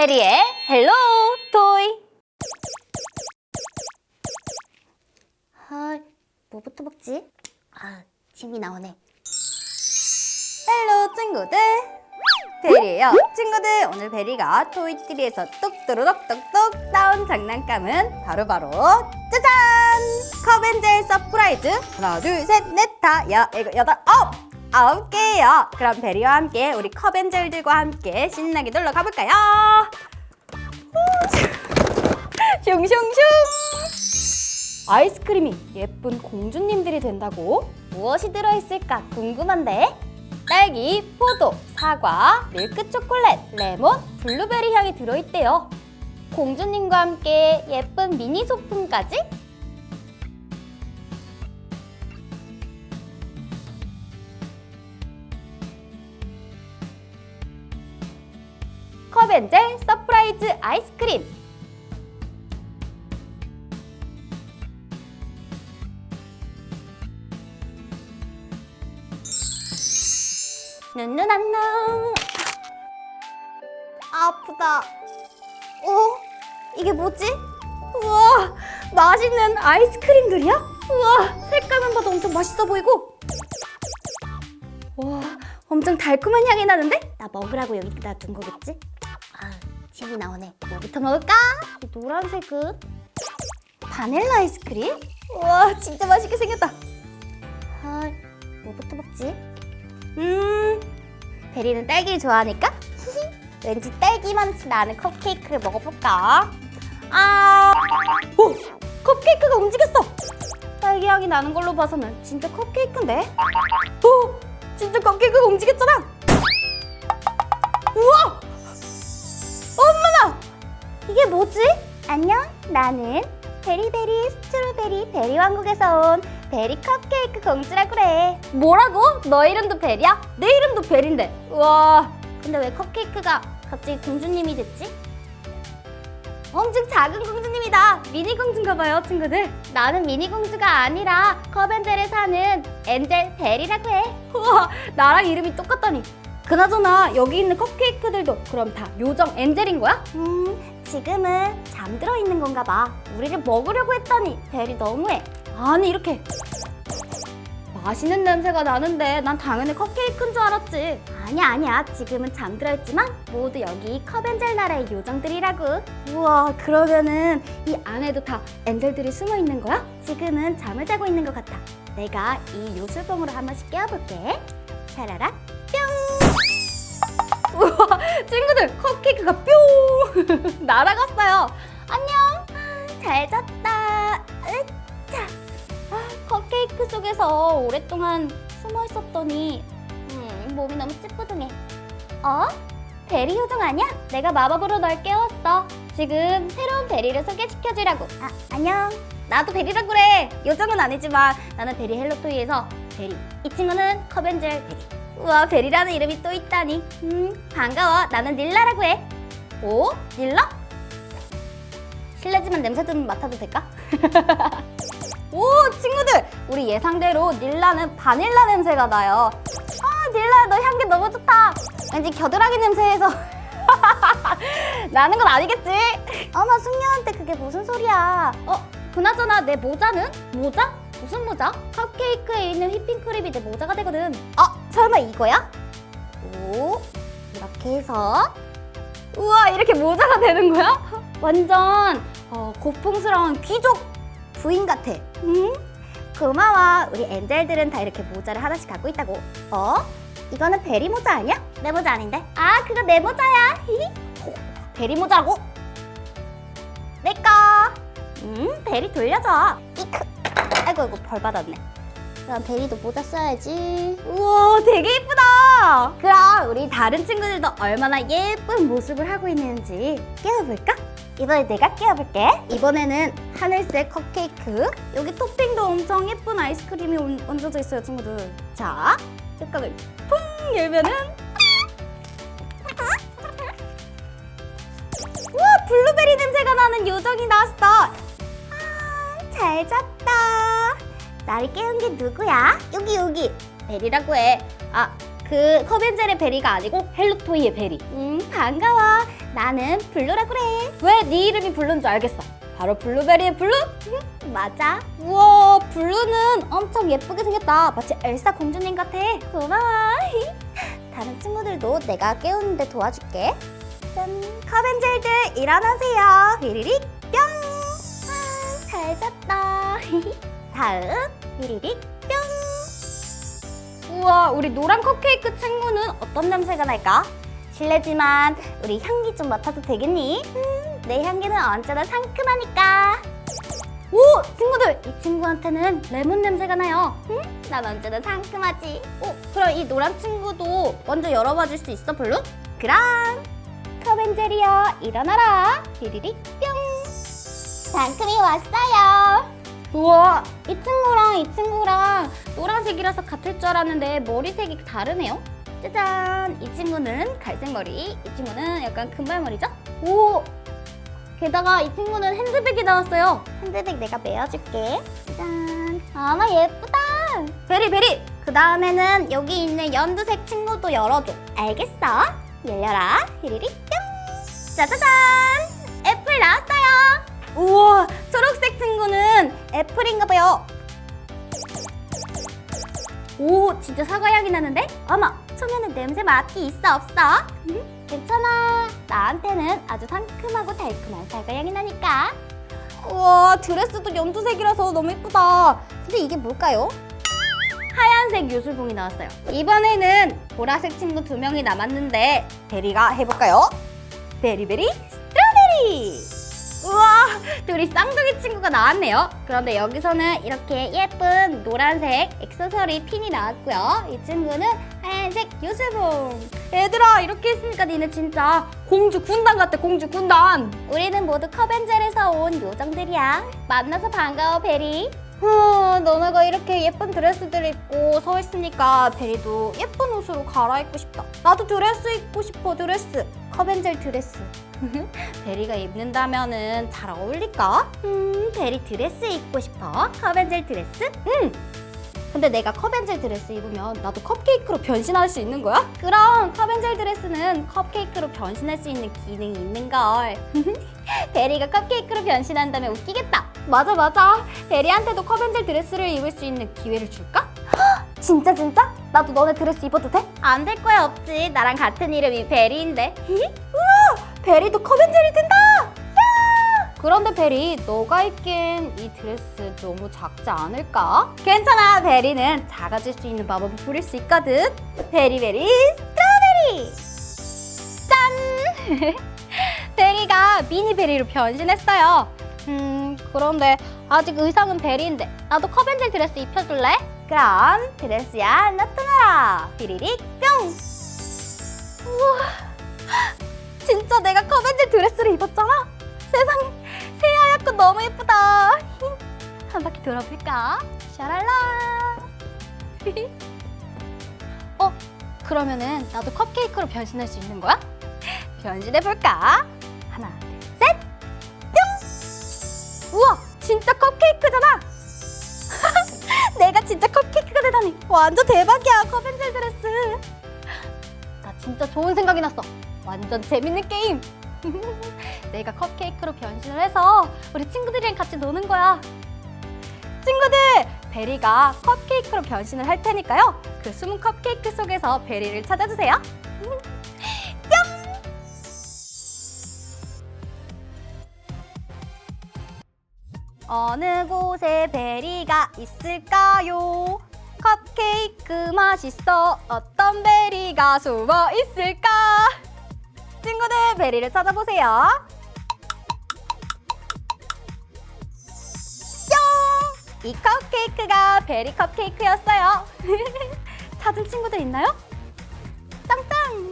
베리의 헬로 토이. 아, 뭐부터 먹지? 아, 침이 나오네. 헬로 친구들. 베리예요. 친구들 오늘 베리가 토이트리에서 뚝뚜루룩 뚝뚝 따온 장난감은 바로바로 짜잔! 컵앤젤 서프라이즈 하나 둘 셋 넷 다 여, 일곱 여덟 아홉 아홉 개예요. 그럼 베리와 함께 우리 컵앤젤들과 함께 신나게 놀러 가볼까요? 슝슝슝! 아이스크림이 예쁜 공주님들이 된다고? 무엇이 들어있을까 궁금한데? 딸기, 포도, 사과, 밀크 초콜릿, 레몬, 블루베리 향이 들어있대요. 공주님과 함께 예쁜 미니 소품까지? 컵앤젤 서프라이즈 아이스크림 눈눈안녕 아프다 어? 이게 뭐지? 우와 맛있는 아이스크림들이야? 우와 색깔만 봐도 엄청 맛있어 보이고 와 엄청 달콤한 향이 나는데? 나 먹으라고 여기다 둔 거겠지? 아, 침이 나오네. 뭐부터 먹을까? 이 노란색은 바닐라 아이스크림? 우와 진짜 맛있게 생겼다 아, 뭐부터 먹지? 음 베리는 딸기를 좋아하니까 왠지 딸기 맛이 나는 컵케이크를 먹어볼까? 아, 오, 컵케이크가 움직였어. 딸기 향이 나는 걸로 봐서는 진짜 컵케이크인데? 오, 진짜 컵케이크가 움직였잖아. 우와, 이게 뭐지? 안녕, 나는 베리베리 스트로베리 베리 왕국에서 온 베리 컵케이크 공주라 그래. 뭐라고? 너 이름도 베리야? 내 이름도 베리인데. 우와. 근데 왜 컵케이크가 갑자기 공주님이 됐지? 엄청 작은 공주님이다. 미니 공주인가 봐요, 친구들. 나는 미니 공주가 아니라 컵앤젤에 사는 엔젤 베리라고 해. 우와, 나랑 이름이 똑같다니. 그나저나 여기 있는 컵케이크들도 그럼 다 요정 엔젤인 거야? 음, 지금은 잠들어 있는 건가 봐. 우리를 먹으려고 했더니 베리 너무해. 아니 이렇게 맛있는 냄새가 나는데 난 당연히 컵케이크인 줄 알았지. 아니야 아니야 지금은 잠들어 있지만 모두 여기 컵엔젤 나라의 요정들이라고. 우와 그러면은 이 안에도 다 엔젤들이 숨어 있는 거야? 지금은 잠을 자고 있는 것 같아. 내가 이 요술봉으로 한 번씩 깨워볼게. 우와 친구들 컵케이크가 뿅 날아갔어요. 안녕. 잘 잤다. 으차. 아, 컵케이크 속에서 오랫동안 숨어 있었더니 음, 몸이 너무 찌뿌둥해. 어? 베리 요정 아니야? 내가 마법으로 널 깨웠어. 지금 새로운 베리를 소개시켜주라고. 아, 안녕. 나도 베리라 그래. 요정은 아니지만 나는 베리 헬로토이에서 베리. 이 친구는 컵앤젤 베리. 우와, 베리라는 이름이 또 있다니. 음, 반가워. 나는 닐라라고 해. 오? 닐라? 실례지만 냄새 좀 맡아도 될까? 오 친구들 우리 예상대로 닐라는 바닐라 냄새가 나요 아 닐라 너 향기 너무 좋다 왠지 겨드랑이 냄새에서 나는 건 아니겠지 어머 숙녀한테 그게 무슨 소리야 어 그나저나 내 모자는? 모자? 무슨 모자? 컵케이크에 있는 휘핑크림이 내 모자가 되거든 어 설마 이거야? 오 이렇게 해서 우와 이렇게 모자가 되는 거야? 완전 어, 고풍스러운 귀족 부인 같아. 응? 고마워. 우리 엔젤들은 다 이렇게 모자를 하나씩 갖고 있다고. 어? 이거는 베리 모자 아니야? 내 모자 아닌데? 아, 그거 내 모자야. 호, 베리 모자라고? 내 거. 음, 베리 돌려줘. 이크. 아이고, 이거 벌 받았네. 그럼 베리도 모자 써야지. 우와, 되게 예쁘다. 그럼 우리 다른 친구들도 얼마나 예쁜 모습을 하고 있는지 깨워볼까? 이번에 내가 깨워볼게. 이번에는 하늘색 컵케이크. 여기 토핑도 엄청 예쁜 아이스크림이 얹- 얹어져 있어요, 친구들. 자, 뚜껑을 통그 열면은 우와, 블루베리 냄새가 나는 요정이 나왔어. 아, 잘 잤다. 나를 깨운 게 누구야? 여기 여기. 베리라고 해. 아, 그 컵앤젤의 베리가 아니고 헬로토이의 베리. 음, 반가워. 나는 블루라 그래. 왜네 이름이 블루인 줄 알겠어. 바로 블루베리의 블루? 맞아. 우와, 블루는 엄청 예쁘게 생겼다. 마치 엘사 공주님 같아. 고마워. 다른 친구들도 내가 깨우는데 도와줄게. 짠, 커벤젤들 일어나세요. 휘리릭 뿅. 아, 잘 잤다. 다음 휘리릭 뿅. 우와, 우리 노란 컵케이크 친구는 어떤 냄새가 날까? 실례지만 우리 향기 좀 맡아도 되겠니? 음, 내 향기는 언제나 상큼하니까. 오, 친구들, 이 친구한테는 레몬 냄새가 나요. 음, 난 언제나 상큼하지. 오, 그럼 이 노란 친구도 먼저 열어봐 줄 수 있어, 블루? 그럼. 커벤젤이여, 일어나라. 휘리릭 뿅. 상큼이 왔어요. 우와, 이 친구랑 이 친구랑 노란색이라서 같을 줄 알았는데 머리색이 다르네요. 짜잔! 이 친구는 갈색 머리, 이 친구는 약간 금발머리죠? 오! 게다가 이 친구는 핸드백이 나왔어요. 핸드백 내가 메어줄게. 짜잔! 아마 예쁘다! 베리, 베리! 그 다음에는 여기 있는 연두색 친구도 열어줘. 알겠어? 열려라. 히리리 뿅! 짜자잔! 애플 나왔어요! 우와! 초록색 친구는 애플인가 봐요. 오, 진짜 사과 향이 나는데? 어머, 초면은 냄새 맡기 있어 없어? 음, 괜찮아. 나한테는 아주 상큼하고 달콤한 사과 향이 나니까. 우와, 드레스도 연두색이라서 너무 예쁘다. 근데 이게 뭘까요? 하얀색 요술봉이 나왔어요. 이번에는 보라색 친구 두 명이 남았는데 베리가 해볼까요? 베리베리 스트로베리! 우와, 둘이 쌍둥이 친구가 나왔네요. 그런데 여기서는 이렇게 예쁜 노란색 액세서리 핀이 나왔고요. 이 친구는 하얀색 요술봉. 얘들아, 이렇게 했으니까 니네 진짜 공주 군단 같아, 공주 군단. 우리는 모두 커벤젤에서 온 요정들이야. 만나서 반가워, 베리. 후, 너네가 이렇게 예쁜 드레스들 입고 서 있으니까 베리도 예쁜 옷으로 갈아입고 싶다. 나도 드레스 입고 싶어, 드레스. 커벤젤 드레스. 베리가 입는다면은 잘 어울릴까? 음, 베리 드레스 입고 싶어. 커벤젤 드레스? 응. 근데 내가 커벤젤 드레스 입으면 나도 컵케이크로 변신할 수 있는 거야? 그럼 커벤젤 드레스는 컵케이크로 변신할 수 있는 기능이 있는 걸. 베리가 컵케이크로 변신한다면 웃기겠다. 맞아 맞아. 베리한테도 커벤젤 드레스를 입을 수 있는 기회를 줄까? 진짜 진짜? 나도 너네 드레스 입어도 돼? 안 될 거야 없지. 나랑 같은 이름이 베리인데. 베리도 커벤젤이 된다! 야! 그런데 베리, 너가 입기엔 이 드레스 너무 작지 않을까? 괜찮아, 베리는 작아질 수 있는 마법을 부릴 수 있거든. 베리베리 스트로베리! 짠! 베리가 미니 베리로 변신했어요. 음, 그런데 아직 의상은 베리인데 나도 커벤젤 드레스 입혀줄래? 그럼 드레스야 나타나라! 삐리릭 뿅! 우와! 진짜 내가 커벤젤 드레스를 입었잖아? 세상에 새하얗고 너무 예쁘다. 한 바퀴 돌아볼까? 샤랄라. 어? 그러면은 나도 컵케이크로 변신할 수 있는 거야? 변신해 볼까? 하나, 둘, 셋. 뿅! 우와, 진짜 컵케이크잖아. 내가 진짜 컵케이크가 되다니 완전 대박이야 커벤젤 드레스. 나 진짜 좋은 생각이 났어. 완전 재밌는 게임. 내가 컵케이크로 변신을 해서 우리 친구들이랑 같이 노는 거야. 친구들, 베리가 컵케이크로 변신을 할 테니까요. 그 숨은 컵케이크 속에서 베리를 찾아주세요. 뿅! 어느 곳에 베리가 있을까요? 컵케이크 맛있어. 어떤 베리가 숨어 있을까? 친구들 베리를 찾아보세요. 뿅! 이 컵케이크가 베리 컵케이크였어요. 찾은 친구들 있나요? 짱짱!